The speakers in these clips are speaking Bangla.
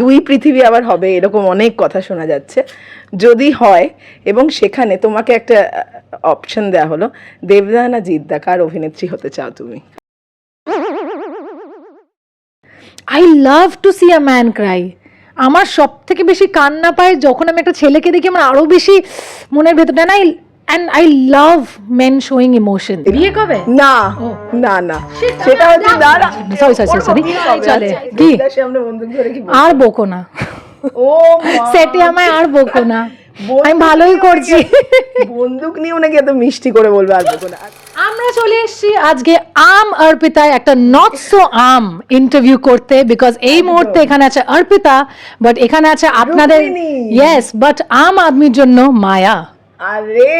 দুই পৃথিবী আবার হবে, এরকম অনেক কথা শোনা যাচ্ছে। যদি হয়, এবং সেখানে তোমাকে একটা অপশন দেওয়া হলো দেবদা না জিদ্দা, কার অভিনেত্রী হতে চাও তুমি? I love to see a man cry আমার সব থেকে বেশি কান্না পায় যখন আমি একটা ছেলেকে দেখি, আমার আরও বেশি মনের ভেতরটা না and I love men showing emotion বিয়ে কবে? না না না। সেটা হচ্ছে দাঁড়া। সরি সরি সরি চলে। কি? ধরে কি? আর বকো না। ও সেটে আমায় আর বকো না। আমি ভালোই করছি। বন্দুক নিয়ে ওনাকে এত মিষ্টি করে বলবে আর বলব না। আমরা চলে এসেছি আজকে আম অর্পিতায় একটা নট সো আম ইন্টারভিউ করতে বিকজ এই মুহূর্তে এখানে আছে অর্পিতা বাট এখানে আছে আপনাদের ইয়েস বাট আম আদমির জন্য মায়া। আরে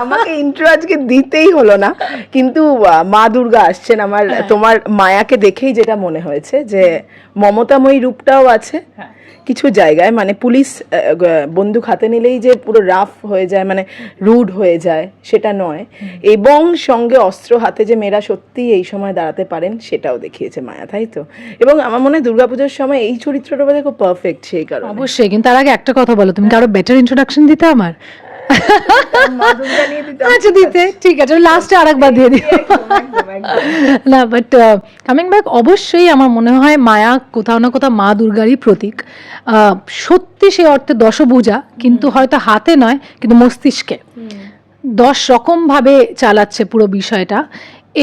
আমাকে ইন্ট্রো আজকে দিতেই হলো না। কিন্তু মা দুর্গা আসছেন আমার হ্যাঁ। তোমার মায়াকে দেখেই যেটা মনে হয়েছে যে মমতাময়ী রূপটাও আছে। হ্যাঁ। কিছু জায়গায় মানে পুলিশ বন্দুক হাতে নিলেই যে পুরো রাফ হয়ে যায় মানে রুড হয়ে যায় সেটা নয়। এবং সঙ্গে অস্ত্র হাতে যে মেয়েরা সত্যি এই সময় দাঁড়াতে পারেন সেটাও দেখিয়েছে মায়া তাই তো? এবং আমার মনে হয় দুর্গাপূজার সময় এই চরিত্রটা বোধহয় খুব পারফেক্ট সেই কারণে। অবশ্যই কিন্তু তার আগে একটা কথা বলো তুমি কি আরও বেটার ইন্ট্রোডাকশন দিতে আমার? আচ্ছা দিতে। ঠিক আছে লাস্টে আরেকবার দিয়ে দিও। একদম। না বাট কামিং ব্যাক অবশ্যই আমার মনে হয় মায়া কোথাও না কোথাও মা দুর্গারই প্রতীক। সত্যি সে অর্থে দশভুজা কিন্তু হয়তো হাতে নয় কিন্তু মস্তিষ্কে। দশ রকমভাবে চালাচ্ছে পুরো বিষয়টা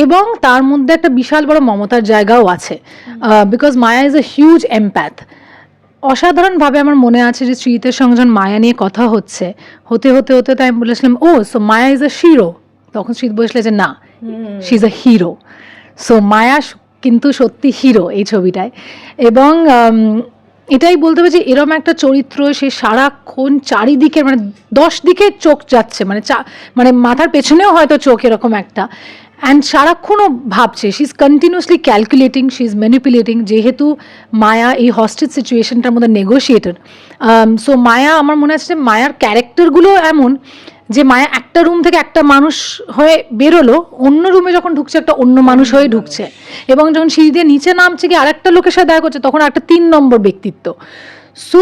এবং তার মধ্যে একটা বিশাল বড় মমতার জায়গাও আছে। Because Maya is a huge empath অসাধারণভাবে আমার মনে আছে যে শ্রীতের সঙ্গে যখন মায়া নিয়ে কথা হচ্ছে। হতে হতে হতে তাই আমি বলেছিলাম ও সো মায়া ইজ এ শিরো তখন শ্রীত বসলে যে না she is a hero so Maya কিন্তু সত্যি হিরো এই ছবিটায়। এবং এটাই বলতে হবে যে এরম একটা চরিত্র সে সারাক্ষণ চারিদিকে মানে দশ দিকে চোখ যাচ্ছে মানে চা মানে মাথার পেছনেও হয়তো চোখ এরকম একটা। অ্যান্ড সারাক্ষণও ভাবছে she is continuously calculating she is manipulating যেহেতু মায়া এই হস্টেজ সিচুয়েশনটার মধ্যে নেগোশিয়েটেড সো মায়া, আমার মনে আছে মায়ার ক্যারেক্টারগুলো এমন যে মায়া একটা রুম থেকে একটা মানুষ হয়ে বেরোলো, অন্য রুমে যখন ঢুকছে, একটা অন্য মানুষ হয়ে ঢুকছে। এবং যখন সিঁড়ি দিয়ে নিচে নামছে কি আরেকটা লোকের সাথে দেখা করছে, তখন একটা তিন নম্বর ব্যক্তিত্ব। সো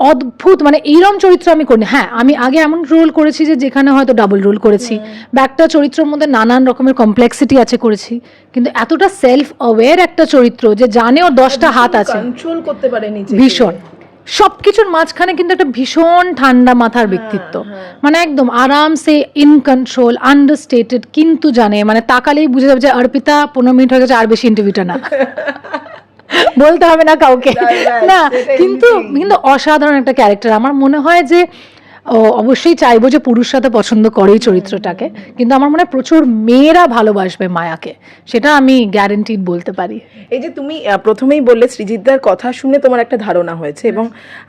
অদ্ভুত মানে এইরম চরিত্র আমি করি হ্যাঁ আমি আগে এমন রোল করেছি যে যেখানে হয়তো ডাবল রোল করেছি। বা একটা চরিত্রের মধ্যে নানান রকমের কমপ্লেক্সিটি আছে করেছি। কিন্তু এতটা সেলফ অ্যাওয়্যার একটা চরিত্র যে জানে ওর দশটা হাত আছে। কন্ট্রোল করতে পারে নিজে ভীষণ। সবকিছুর মাঝখানে কিন্তু একটা ভীষণ ঠান্ডা মাথার ব্যক্তিত্ব। মানে একদম আরামসে ইন কন্ট্রোল আন্ডারস্টেটেড কিন্তু জানে। মানে তাকালেই বুঝে যাবে যে অর্পিতা পনেরো মিনিট হয়ে গেছে আর বেশি ইন্টারভিউটা না। বলতে হবে না কাউকে। না, কিন্তু কিন্তু অসাধারণ একটা ক্যারেক্টার আমার মনে হয় যে অবশ্যই চাইব যে পুরুষরা তো পছন্দ করে এই চরিত্রটাকে। কিন্তু আমার মনে হয় প্রচুর মেয়েরা ভালোবাসবে মায়াকে। সেটা আমি গ্যারেন্টিড বলতে পারি। এই যে তুমি প্রথমেই বললে সৃজিতদার কথা শুনে তোমার একটা ধারণা হয়েছে এবং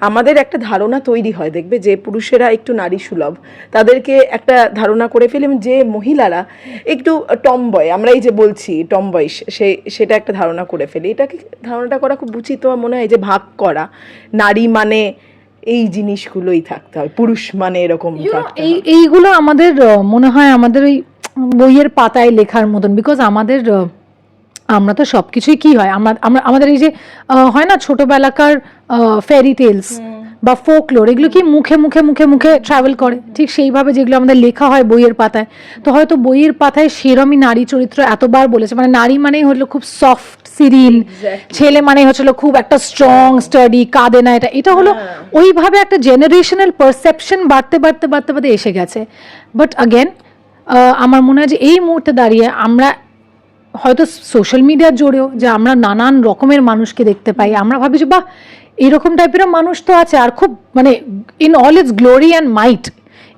আমাদের একটা ধারণা তৈরি হয়, দেখবে যে পুরুষেরা একটু নারী সুলভ। তাদেরকে একটা ধারণা করে ফেলে যে মহিলারা একটু টমবয় আমরা এই যে বলছি টমবয় সে সেটা একটা ধারণা করে ফেলি। এটাকে ধারণাটা করা খুব উচিত মনে হয় যে ভাগ করা। নারী মানে এই জিনিসগুলোই থাকতে হয়। পুরুষ মানে এরকম এই এইগুলো আমাদের মনে হয় আমাদের ওই বইয়ের পাতায় লেখার মতন বিকজ আমাদের আমরা তো সব কিছুই কি হয়? আমরা আমরা আমাদের এই যে আহ, হয় না ছোটবেলাকার ফেরি টেলস বা ফোকলোর এগুলো কি মুখে মুখে মুখে মুখে ট্রাভেল করে? ঠিক সেইভাবে যেগুলো আমাদের লেখা হয় বইয়ের পাতায়। তো হয়তো বইয়ের পাতায় সেরমই নারী চরিত্র এতবার বলেছে। মানে নারী মানেই হলো খুব সফট সিরিল ছেলে মানে হচ্ছিল খুব একটা স্ট্রং স্টাডি কাঁদে না এটা। এটা হলো ওইভাবে একটা জেনারেশনাল পারসেপশন বাড়তে বাড়তে বাড়তে বাড়তে এসে গেছে। বাট আগেন আমার মনে হয় যে এই মুহূর্তে দাঁড়িয়ে আমরা হয়তো সোশ্যাল মিডিয়ার জোরেও যে আমরা নানান রকমের মানুষকে দেখতে পাই। আমরা ভাবি যে বা এইরকম টাইপেরও মানুষ তো আছে। আর খুব মানে in all its glory and might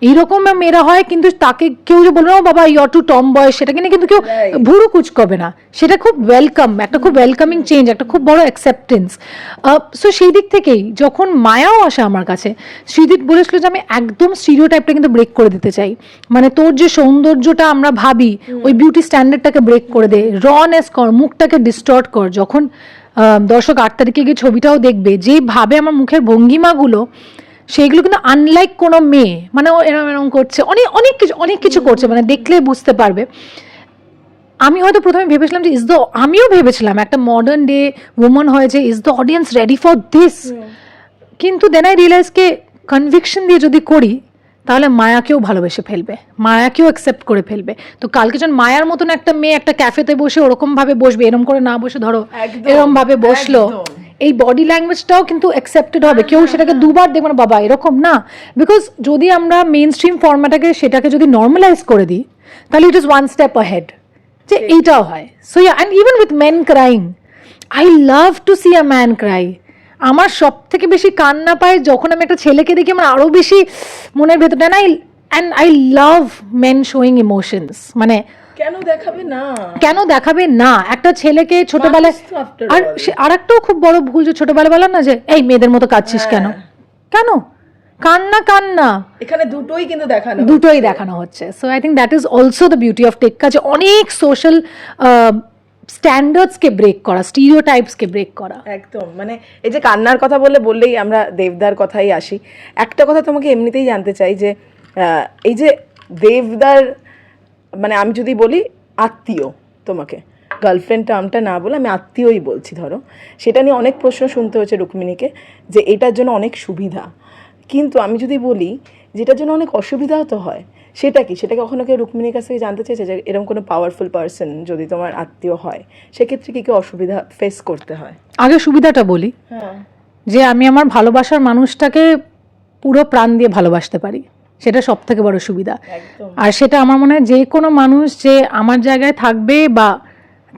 এইরকম মেয়েরা হয় কিন্তু তাকে কেউ যে বলবে না "ও বাবা ইয়র টু টম বয়স সেটাকে নিয়ে কিন্তু কেউ. ভুরু কুচকবে না। সেটা খুব ওয়েলকাম একটা খুব ওয়েলকামিং চেঞ্জ একটা খুব বড় অ্যাকসেপ্টেন্স সো সেই দিক থেকেই যখন মায়াও আসে আমার কাছে শ্রীদীপ বলেছিল যে আমি একদম স্টিরিও টাইপটা কিন্তু ব্রেক করে দিতে চাই। মানে তোর যে সৌন্দর্যটা আমরা ভাবি ওই বিউটি স্ট্যান্ডার্ডটাকে ব্রেক করে দে। রনেস কর মুখটাকে ডিস্টর্ট কর। যখন আহ, দর্শক আট তারিখে গিয়ে ছবিটাও দেখবে যেভাবে আমার মুখের ভঙ্গিমাগুলো সেইগুলো কিন্তু আনলাইক কোনো মেয়ে। মানে ও এরম এরম করছে। অনেক অনেক কিছু অনেক কিছু করছে। মানে দেখলে বুঝতে পারবে। আমি হয়তো প্রথমে ভেবেছিলাম যে ইজ দ্য আমিও ভেবেছিলাম একটা মডার্ন ডে উমেন হয়ে যে is the audience ready for this কিন্তু দেন আই রিয়েলাইজকে কনভিকশন দিয়ে যদি করি তাহলে মায়াকেও ভালোবেসে ফেলবে। মায়াকেও অ্যাকসেপ্ট করে ফেলবে। তো কালকে যখন মায়ার মতন একটা মেয়ে একটা ক্যাফেতে বসে ওরকমভাবে বসবে এরকম করে না বসে ধরো একদম, এরকম ভাবে বসল। এই বডি ল্যাঙ্গুয়েজটাও কিন্তু অ্যাকসেপ্টেড হবে। কেউ সেটাকে দুবার দেখবে না বাবা এরকম না। বিকজ যদি আমরা মেন স্ট্রিম ফর্ম্যাটাকে সেটাকে যদি নর্মালাইজ করে দিই তাহলে it is one step ahead যে এইটাও হয়। So and even with men crying I love to see a man cry আমার সব থেকে বেশি কান্না পায় যখন আমি একটা ছেলেকে দেখি আমার আরও বেশি মনের ভেতরটা না and I love men showing emotions মানে কেন দেখাবে না? কেন দেখাবে না? একটা ছেলেকে ছোটবেলায় আর। সে আরেকটাও খুব বড় ভুল যে ছোটবেলায় বলো না যে এই মেয়েদের মতো কাঁদছিস কেন? হ্যাঁ। কেন? কান্না কান্না। এখানে দুটোই কিন্তু দেখানো দুটোই দেখানো হচ্ছে। So I think that is also the beauty of Tekka যে অনেক সোশ্যাল স্ট্যান্ডার্ডসকে ব্রেক করা স্টিরিও টাইপসকে ব্রেক করা। একদম। মানে এই যে কান্নার কথা বললে বললেই আমরা দেবদার কথাই আসি। একটা কথা তোমাকে এমনিতেই জানতে চাই যে এই যে দেবদার মানে আমি যদি বলি আত্মীয় তোমাকে গার্লফ্রেন্ড টার্মটা না বলে আমি আত্মীয়ই বলছি ধরো। সেটা নিয়ে অনেক প্রশ্ন শুনতে হয়েছে রুক্মিণীকে যে এটার জন্য অনেক সুবিধা। কিন্তু আমি যদি বলি যেটার জন্য অনেক অসুবিধাও তো হয় সেটা কি? সেটা কখনো কেউ রুক্মিণীর কাছ থেকে জানতে চেয়েছে যে এরকম কোনো পাওয়ারফুল পার্সন যদি তোমার আত্মীয় হয় সেক্ষেত্রে কী কী অসুবিধা ফেস করতে হয়? আগে সুবিধাটা বলি হ্যাঁ। যে আমি আমার ভালোবাসার মানুষটাকে পুরো প্রাণ দিয়ে ভালোবাসতে পারি। সেটা সব থেকে বড় সুবিধা। আর সেটা আমার মনে হয় যে কোনো মানুষ যে আমার জায়গায় থাকবে বা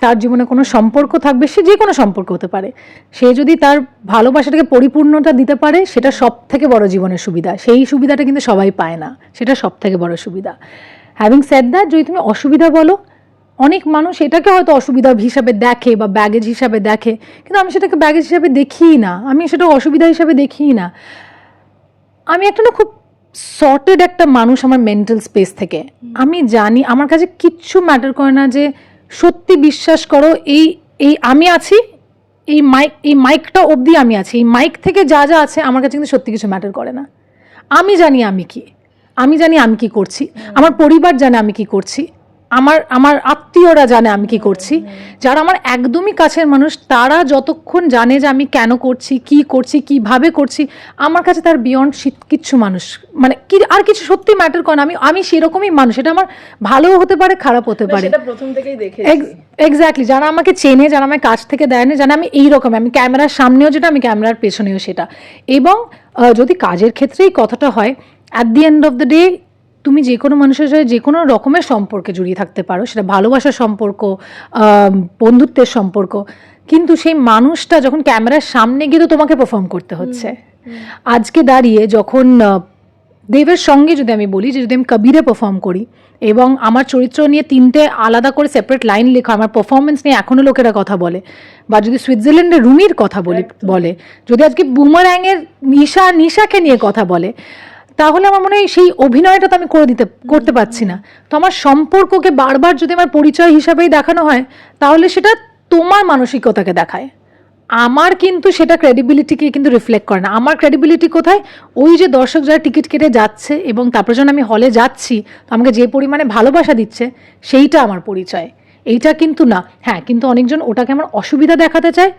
তার জীবনে কোনো সম্পর্ক থাকবে সে যে কোনো সম্পর্ক হতে পারে। সে যদি তার ভালোবাসাটাকে পরিপূর্ণতা দিতে পারে সেটা সব থেকে বড় জীবনের সুবিধা। সেই সুবিধাটা কিন্তু সবাই পায় না। সেটা সব থেকে বড় সুবিধা। হ্যাভিং সেড দ্যাট যদি তুমি অসুবিধা বলো অনেক মানুষ এটাকে হয়তো অসুবিধা হিসাবে দেখে বা ব্যাগেজ হিসাবে দেখে কিন্তু আমি সেটাকে ব্যাগেজ হিসাবে দেখিই না। আমি সেটা অসুবিধা হিসাবে দেখিই না। আমি একটা না খুব সর্টেড একটা মানুষ আমার মেন্টাল স্পেস থেকে। আমি জানি আমার কাছে কিচ্ছু ম্যাটার করে না যে সত্যি বিশ্বাস করো এই এই আমি আছি এই মাইক এই মাইকটা অবধি আমি আছি। এই মাইক থেকে যা যা আছে আমার কাছে কিন্তু সত্যি কিছু ম্যাটার করে না। আমি জানি আমি কি আমি জানি আমি কি করছি আমার পরিবার জানে আমি কি করছি আমার আমার আত্মীয়রা জানে আমি কি করছি। যারা আমার একদমই কাছের মানুষ তারা যতক্ষণ জানে যে আমি কেন করছি কি করছি কীভাবে করছি আমার কাছে তার বিয়ন্ড শীত কিচ্ছু মানুষ। মানে কি আর কিছু সত্যি ম্যাটার করে না। আমি আমি সেরকমই মানুষ। এটা আমার ভালোও হতে পারে খারাপ হতে পারে। সেটা প্রথম থেকেই দেখে এক্স্যাক্টলি যারা আমাকে চেনে যারা আমাকে কাছ থেকে দেয় না জানে আমি এইরকম। আমি ক্যামেরার সামনেও যেটা আমি ক্যামেরার পেছনেও সেটা। এবং যদি কাজের ক্ষেত্রেই কথাটা হয় at the end of the day তুমি যে কোনো মানুষের সাথে যে কোনো রকমের সম্পর্কে জড়িয়ে থাকতে পারো। সেটা ভালোবাসার সম্পর্ক বন্ধুত্বের সম্পর্ক। কিন্তু সেই মানুষটা যখন ক্যামেরার সামনে গিয়ে তো তোমাকে পারফর্ম করতে হচ্ছে। আজকে দাঁড়িয়ে যখন দেবের সঙ্গে যদি আমি বলি যে যদি আমি কবিরে পারফর্ম করি এবং আমার চরিত্র নিয়ে তিনটে আলাদা করে সেপারেট লাইন লেখা আমার পারফরমেন্স নিয়ে এখনও লোকেরা কথা বলে বা যদি সুইজারল্যান্ডের রুমির কথা বলি বলে যদি আজকে বুমারাঙের নিশা নিশাকে নিয়ে কথা বলে তাহলে আমার মনে হয় সেই অভিনয়টা তো আমি করে দিতে, করতে পারছি না। তো আমার সম্পর্ককে বারবার যদি আমার পরিচয় হিসাবেই দেখানো হয়, তাহলে সেটা তোমার মানসিকতাকে দেখায়। আমার কিন্তু সেটা ক্রেডিবিলিটিকে কিন্তু রিফ্লেক্ট করে না। আমার ক্রেডিবিলিটি কোথায়? ওই যে দর্শক যারা টিকিট কেটে যাচ্ছে এবং তারপর যখন আমি হলে যাচ্ছি, তো আমাকে যে পরিমাণে ভালোবাসা দিচ্ছে, সেইটা আমার পরিচয়। এইটা কিন্তু না। হ্যাঁ কিন্তু অনেকজন ওটাকে আমার অসুবিধা দেখাতে চায়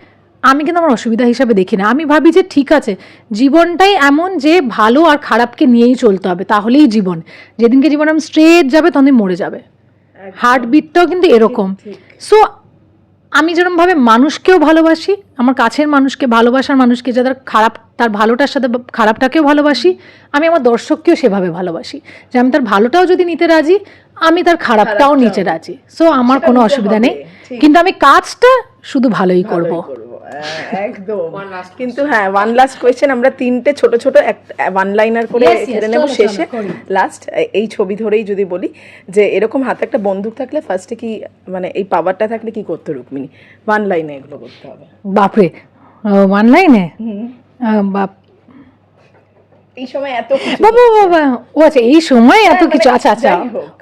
আমি কিন্তু আমার অসুবিধা হিসাবে দেখি না আমি ভাবি যে ঠিক আছে জীবনটাই এমন যে ভালো আর খারাপকে নিয়েই চলতে হবে তাহলেই জীবন। যেদিনকে জীবন আমি স্ট্রেট যাবে তখন মরে যাবে। হার্টবিটটাও কিন্তু এরকম। সো আমি যেরকমভাবে মানুষকেও ভালোবাসি আমার কাছের মানুষকে ভালোবাসার মানুষকে যাদের খারাপ তার ভালোটার সাথে খারাপটাকেও ভালোবাসি আমি আমার দর্শককেও সেভাবে ভালোবাসি। যে আমি তার ভালোটাও যদি নিতে রাজি আমি তার খারাপটাও নিতে রাজি। সো আমার কোনো অসুবিধা নেই। কিন্তু আমি কাজটা শুধু ভালোই করব। একদম। কিন্তু হ্যাঁ ওয়ান লাস্ট কোয়েশ্চেন আমরা তিনটে ছোট ছোট ওয়ান লাইনার করে ছেড়ে নেব শেষে। লাস্ট এই ছবি ধরেই যদি বলি যে এরকম হাতে একটা বন্দুক থাকলে ফার্স্টে কি মানে এই পাওয়ারটা থাকলে কি করতে রুকমিনি ওয়ান লাইনে এগুলো করতে হবে। বাপরে ওয়ান লাইনে বাপ এই সময় এত বাবা বাবা ও আচ্ছা এই সময় এত হ্যাঁ, কিছু। মানে আচ্ছা আচ্ছা।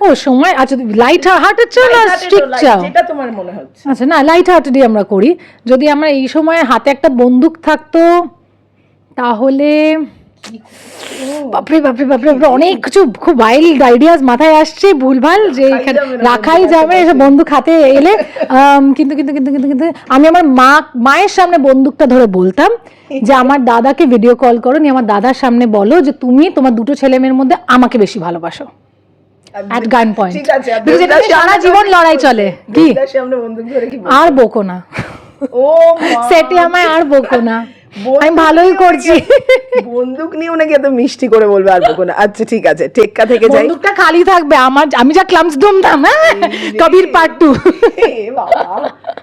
ও সময় আচ্ছা লাইট হার্টের চাও না স্ট্রিক চাও। যেটা তোমার মনে হচ্ছে। আচ্ছা না লাইট হার্টেডই আমরা করি। যদি আমরা এই সময় হাতে একটা বন্দুক থাকতো তাহলে বাপরে বাপরে বাপরে বাপরে অনেক কিছু খুব ওয়াইল্ড আইডিয়াস মাথায় আসছে ভুলভাল যে রাখাই এখানে যাবে রাখাই যাবে এসব বন্দুক হাতে এলে কিন্তু কিন্তু কিন্তু কিন্তু কিন্তু আমি আমার মা মায়ের সামনে বন্দুকটা ধরে বলতাম যে আমার দাদাকে ভিডিও কল করো নিয়ে আমার দাদার সামনে বলো যে তুমি তোমার দুটো ছেলে মেয়ের মধ্যে আমাকে বেশি ভালোবাসো। অ্যাট গান পয়েন্ট ঠিক আছে দেবদাস সারা জীবন লড়াই চলে। কি? আর বকো না। ও। সেটে আমায় আর বকো না। আমি ভালোই করছি। বন্দুক নিয়ে ওনাকে এত মিষ্টি করে বলবে আর বলব না। আচ্ছা ঠিক আছে টেক্কা থেকে যাই। বন্দুকটা খালি থাকবে আমার আমি যা ক্লামস দুমদাম হ্যাঁ কবির পার্ট টু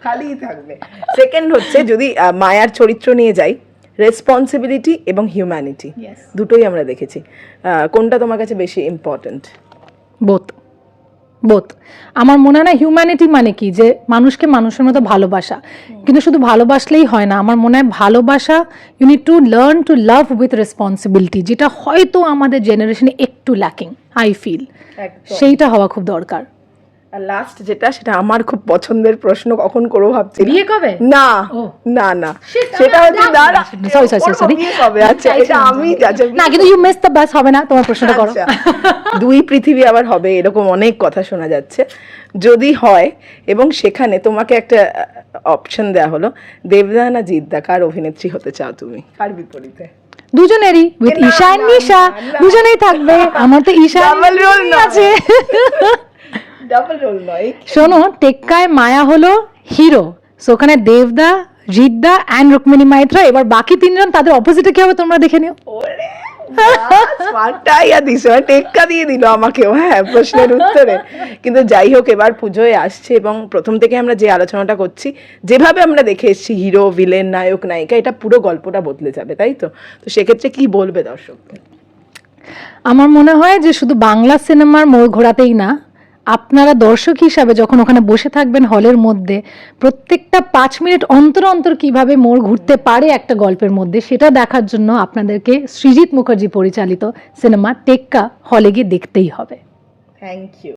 খালিই থাকবে। সেকেন্ড হচ্ছে যদি মায়ার চরিত্র নিয়ে যাই রেসপন্সিবিলিটি এবং হিউম্যানিটি দুটোই আমরা দেখেছি। কোনটা তোমার কাছে বেশি ইম্পর্ট্যান্ট বোথ বোথ আমার মনে হয় না হিউম্যানিটি মানে কি? যে মানুষকে মানুষের মতো ভালোবাসা। কিন্তু শুধু ভালোবাসলেই হয় না আমার মনে হয় ভালোবাসা you need to learn to love with responsibility যেটা হয়তো আমাদের জেনারেশনে একটু ল্যাকিং আই ফিল সেইটা হওয়া খুব দরকার। আর লাস্ট যেটা সেটা আমার খুব পছন্দের প্রশ্ন কখন করব ভাবছি। বিয়ে কবে? না না না। সেটা হচ্ছে। Sorry, sorry, sorry, sorry. হবে আচ্ছা এটা আমি না কিন্তু ইউ মিস দ্য বাস হবে না। তোমার প্রশ্নটা করো। আচ্ছা। দুই পৃথিবী আবার হবে এরকম অনেক কথা শোনা যাচ্ছে। যদি হয় এবং সেখানে তোমাকে একটা অপশন দেওয়া হলো দেবদা না জিদ্দা কার অভিনেত্রী হতে চাও তুমি? কার বিপরীতে? দুজনেরই উইথ ঈশা নিশা। দুজনেই থাকবে। আমার তো ঈশা আছে। ডাবল রোল নয় শোনো টেক্কায় মায়া হলো হিরো সো ওখানে দেবদা রিদ্দা অ্যান্ড রুক্মিণী মাইত্রা এবার বাকি তিনজন তাদের অপোজিটে কি হবে তোমরা দেখে নিও? ওরে স্মার্টটাই দিছে মানে টেক্কা দিয়ে দিল আমাকেও। হ্যাঁ প্রশ্নের উত্তরে। কিন্তু যাই হোক এবার পুজোয় আসছে এবং প্রথম থেকে আমরা যে আলোচনাটা করছি যেভাবে আমরা দেখে এসেছি হিরো ভিলেন নায়ক নায়িকা এটা পুরো গল্পটা বদলে যাবে তাই তো? তো সেক্ষেত্রে কি বলবে দর্শকদের? আমার মনে হয় যে শুধু বাংলা সিনেমার মোড় ঘোরাতেই না আপনারা দর্শক হিসাবে যখন ওখানে বসে থাকবেন হলের মধ্যে, প্রত্যেকটা পাঁচ মিনিট অন্তর অন্তর কীভাবে মোড় ঘুরতে পারে একটা গল্পের মধ্যে, সেটা দেখার জন্য আপনাদেরকে সৃজিত মুখার্জি পরিচালিত সিনেমা টেক্কা হলে গিয়ে দেখতেই হবে। Thank you